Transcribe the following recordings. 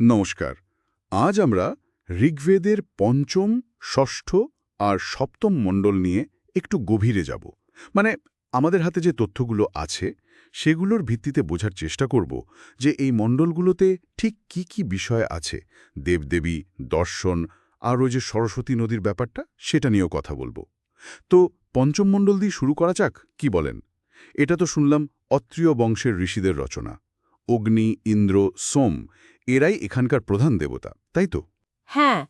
নমস্কার। আজ আমরা ঋগ্বেদের পঞ্চম, ষষ্ঠ আর সপ্তম মণ্ডল নিয়ে একটু গভীরে যাব। মানে আমাদের হাতে যে তথ্যগুলো আছে, সেগুলোর ভিত্তিতে বোঝার চেষ্টা করব যে এই মণ্ডলগুলোতে ঠিক কি কি বিষয় আছে। দেবদেবী, দর্শন, আর ওই যে সরস্বতী নদীর ব্যাপারটা, সেটা নিয়েও কথা বলব। তো পঞ্চম মণ্ডল দিয়ে শুরু করা যাক, কি বলেন? এটা তো শুনলাম অত্রিয় বংশের ঋষিদের রচনা। অগ্নি ইন্দ্র সোম এরাই এখানকার প্রধান দেবতা তাই তো? হ্যাঁ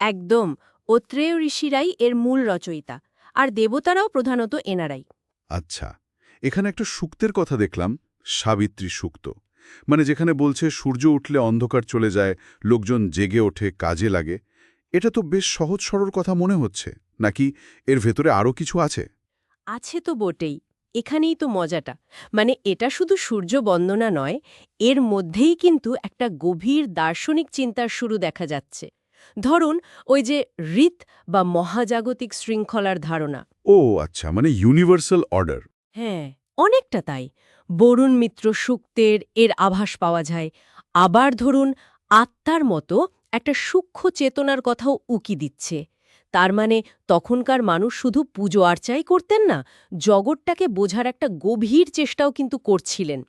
একদম। অত্রেয় ঋষিরাই এর মূল রচয়িতা আর দেবতারাও প্রধানত এনারাই। আচ্ছা এখানে একটা সূক্তের কথা দেখলাম সাবিত্রী সূক্ত। মানে যেখানে বলছে সূর্য উঠলে অন্ধকার চলে যায় লোকজন জেগে ওঠে কাজে লাগে। এটা তো বেশ সহজ সরল কথা মনে হচ্ছে নাকি এর ভেতরে আরও কিছু আছে? আছে তো বটেই। এখানেই তো মজাটা। মানে এটা শুধু সূর্য বন্দনা নয় এর মধ্যেই কিন্তু একটা গভীর দার্শনিক চিন্তার শুরু দেখা যাচ্ছে। ধরুন ওই যে ঋত বা মহাজাগতিক শৃঙ্খলার ধারণা। ও আচ্ছা মানে ইউনিভার্সাল অর্ডার হ্যাঁ অনেকটা তাই। বরুণ মিত্র সূক্তের এর আভাস পাওয়া যায়। আবার ধরুন আত্মার মতো একটা সূক্ষ্ম চেতনার কথাও উকি দিচ্ছে। তার মানে তখনকার মানুষ শুধু পুজো আর্চাই করতেন না জগৎটাকে বোঝার একটা গভীর চেষ্টাও কিন্তু করছিলেন।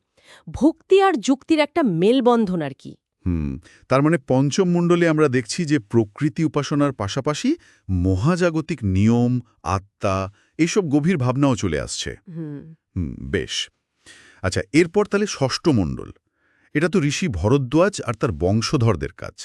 ভক্তি আর যুক্তির একটা মেলবন্ধন আর কি। হুম তার মানে পঞ্চম মণ্ডলে আমরা দেখছি যে প্রকৃতি উপাসনার পাশাপাশি মহাজাগতিক নিয়ম আত্মা এসব গভীর ভাবনাও চলে আসছে। হুম। হুম বেশ। আচ্ছা এরপর তাহলে ষষ্ঠ মণ্ডল। এটা তো ঋষি ভরদ্বাজ আর তার বংশধরদের কাজ।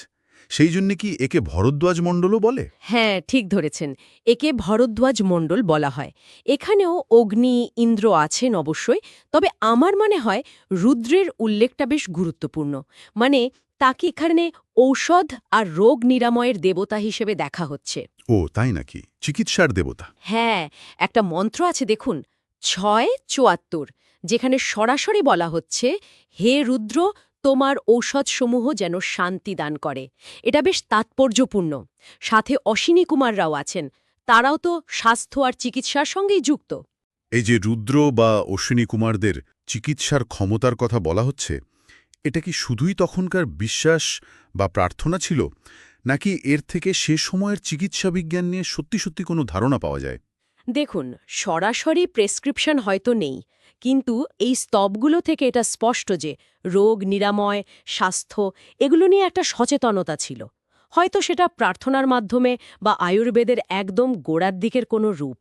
সেই জন্য কি একে ভরদ্বাজ মণ্ডলও বলে? হ্যাঁ ঠিক ধরেছেন। একে ভরদ্বাজ মণ্ডল বলা হয়। এখানেও অগ্নি ইন্দ্র আছেন অবশ্যই তবে আমার মনে হয় রুদ্রের উল্লেখটা বেশ গুরুত্বপূর্ণ। মানে তাকে এখানে ঔষধ আর রোগ নিরাময়ের দেবতা হিসেবে দেখা হচ্ছে। ও তাই নাকি? চিকিৎসার দেবতা। হ্যাঁ একটা মন্ত্র আছে দেখুন ছয় চুয়াত্তর যেখানে সরাসরি বলা হচ্ছে হে রুদ্র তোমার ঔষধসমূহ যেন শান্তি দান করে। এটা বেশ তাৎপর্যপূর্ণ। সাথে অশ্বিনী কুমাররাও আছেন। তারাও তো স্বাস্থ্য আর চিকিৎসার সঙ্গেই যুক্ত। এই যে রুদ্র বা অশ্বিনী কুমারদের চিকিৎসার ক্ষমতার কথা বলা হচ্ছে, এটা কি শুধুই তখনকার বিশ্বাস বা প্রার্থনা ছিল, নাকি এর থেকে সে সময়ের চিকিৎসা বিজ্ঞান নিয়ে সত্যি সত্যি কোনো ধারণা পাওয়া যায়? দেখুন, সরাসরি প্রেসক্রিপশন হয়তো নেই, কিন্তু এই স্তবগুলো থেকে এটা স্পষ্ট যে রোগ, নিরাময়, স্বাস্থ্য এগুলো নিয়ে একটা সচেতনতা ছিল। হয়তো সেটা প্রার্থনার মাধ্যমে বা আয়ুর্বেদের একদম গোড়ার দিকের কোনো রূপ।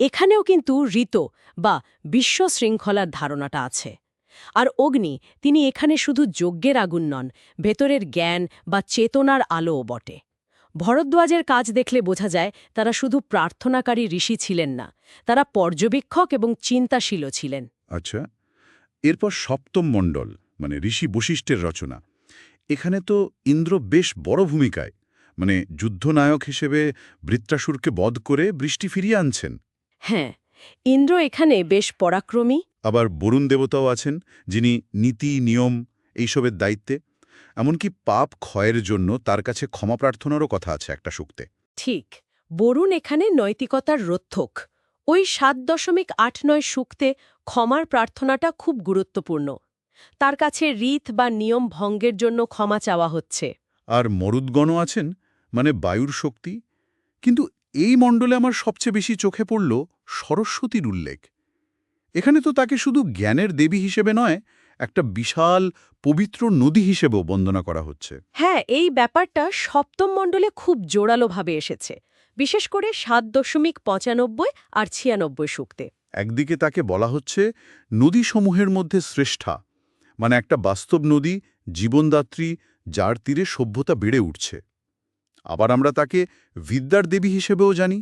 এখানেও কিন্তু ঋত বা বিশ্ব শৃঙ্খলার ধারণাটা আছে। আর অগ্নি, তিনি এখানে শুধু যজ্ঞের আগুন নন, ভেতরের জ্ঞান বা চেতনার আলোও বটে। ভরদ্বাজের কাজ দেখলে বোঝা যায় তারা শুধু প্রার্থনাকারী ঋষি ছিলেন না তারা পর্যবেক্ষক এবং চিন্তাশীলও ছিলেন। আচ্ছা এরপর সপ্তম মণ্ডল মানে ঋষি বশিষ্ঠের রচনা। এখানে তো ইন্দ্র বেশ বড় ভূমিকায় মানে যুদ্ধনায়ক হিসেবে বৃত্রাসুরকে বধ করে বৃষ্টি ফিরিয়ে আনছেন। হ্যাঁ ইন্দ্র এখানে বেশ পরাক্রমী। আবার বরুণ দেবতাও আছেন যিনি নীতি নিয়ম এইসবের দায়িত্বে। এমনকি পাপ ক্ষয়ের জন্য তার কাছে ক্ষমা প্রার্থনারও কথা আছে একটা সূক্তে। ঠিক বরুণ এখানে নৈতিকতার রক্ষক ওই সাত দশমিক আট নয় সূক্তে ক্ষমার প্রার্থনাটা খুব গুরুত্বপূর্ণ। তার কাছে রীত বা নিয়ম ভঙ্গের জন্য ক্ষমা চাওয়া হচ্ছে। আর মরুদ্গণও আছেন মানে বায়ুর শক্তি। কিন্তু এই মণ্ডলে আমার সবচেয়ে বেশি চোখে পড়ল সরস্বতীর উল্লেখ। এখানে তো তাকে শুধু জ্ঞানের দেবী হিসেবে নয় একটা বিশাল পবিত্র নদী হিসেবেও বন্দনা করা হচ্ছে। হ্যাঁ এই ব্যাপারটা সপ্তম মণ্ডলে খুব জোরালোভাবে এসেছে। বিশেষ করে সাত দশমিক পঁচানব্বই আর ছিয়ানব্বই সূক্তে। একদিকে তাকে বলা হচ্ছে নদীসমূহের মধ্যে শ্রেষ্ঠা মানে একটা বাস্তব নদী জীবনদাত্রী যার তীরে সভ্যতা বেড়ে উঠছে। আবার আমরা তাকে বিদ্যার দেবী হিসেবেও জানি।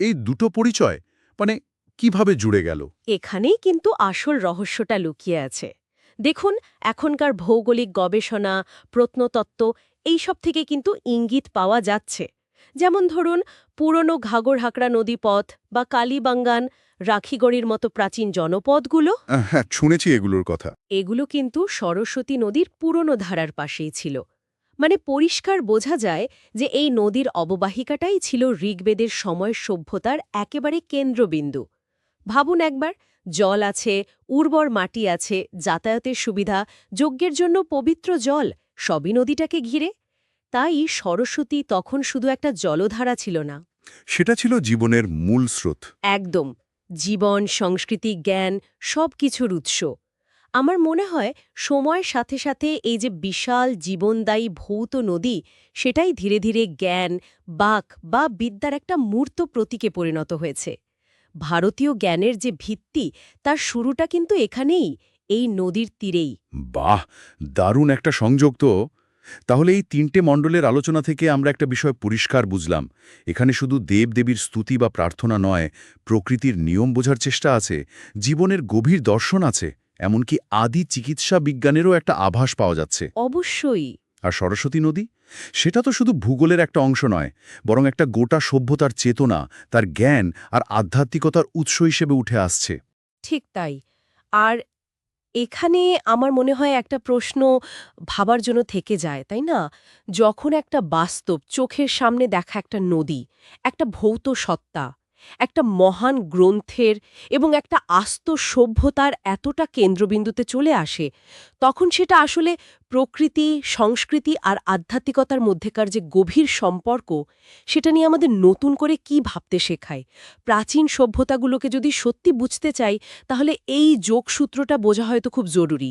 এই দুটো পরিচয় মানে কীভাবে জুড়ে গেল? এখানেই কিন্তু আসল রহস্যটা লুকিয়ে আছে। দেখুন এখনকার ভৌগোলিক গবেষণা প্রত্নতত্ত্ব এইসব থেকে কিন্তু ইঙ্গিত পাওয়া যাচ্ছে। যেমন ধরুন পুরনো ঘাগরহাকড়া নদীপথ বা কালীবাঙ্গান রাখিগড়ির মতো প্রাচীন জনপদগুলো। হ্যাঁ শুনেছি এগুলোর কথা। এগুলো কিন্তু সরস্বতী নদীর পুরনো ধারার পাশেই ছিল। মানে পরিষ্কার বোঝা যায় যে এই নদীর অববাহিকাটাই ছিল ঋগ্বেদের সময় সভ্যতার একেবারে কেন্দ্রবিন্দু। ভাবুন একবার জল আছে উর্বর মাটি আছে যাতায়াতের সুবিধা যজ্ঞের জন্য পবিত্র জল সবই নদীটাকে ঘিরে। তাই সরস্বতী তখন শুধু একটা জলধারা ছিল না। সেটা ছিল জীবনের মূল স্রোত। একদম জীবন সংস্কৃতি জ্ঞান সব কিছুর উৎস। আমার মনে হয় সময়ের সাথে সাথে এই যে বিশাল জীবনদায়ী ভৌত নদী সেটাই ধীরে ধীরে জ্ঞান বাক বা বিদ্যার একটা মূর্ত প্রতীকে পরিণত হয়েছে। ভারতীয় জ্ঞানের যে ভিত্তি তার শুরুটা কিন্তু এখানেই এই নদীর তীরেই। বাহ! দারুণ একটা সংযোগ তো। তাহলে এই তিনটে মণ্ডলের আলোচনা থেকে আমরা একটা বিষয় পরিষ্কার বুঝলাম। এখানে শুধু দেবদেবীর স্তুতি বা প্রার্থনা নয় প্রকৃতির নিয়ম বোঝার চেষ্টা আছে জীবনের গভীর দর্শন আছে এমনকি আদি চিকিৎসা বিজ্ঞানেরও একটা আভাস পাওয়া যাচ্ছে। অবশ্যই। আর সরস্বতী নদী? সেটা তো শুধু ভূগোলের একটা অংশ নয়, বরং একটা গোটা সভ্যতার চেতনা, তার জ্ঞান আর আধ্যাত্মিকতার উৎস হিসেবে উঠে আসছে। ঠিক তাই। আর এখানে আমার মনে হয় একটা প্রশ্ন ভাবার জন্য থেকে যায়, তাই না? যখন একটা বাস্তব চোখের সামনে দেখা একটা নদী, একটা ভৌত সত্তা একটা মহান গ্রন্থের এবং একটা আস্ত সভ্যতার এতটা কেন্দ্রবিন্দুতে চলে আসে, তখন সেটা আসলে প্রকৃতি, সংস্কৃতি আর আধ্যাত্মিকতার মধ্যেকার যে গভীর সম্পর্ক, সেটা নিয়ে আমাদের নতুন করে কি ভাবতে শেখায়? প্রাচীন সভ্যতাগুলোকে যদি সত্যি বুঝতে চাই, তাহলে এই যোগসূত্রটা বোঝা হয়তো খুব জরুরি।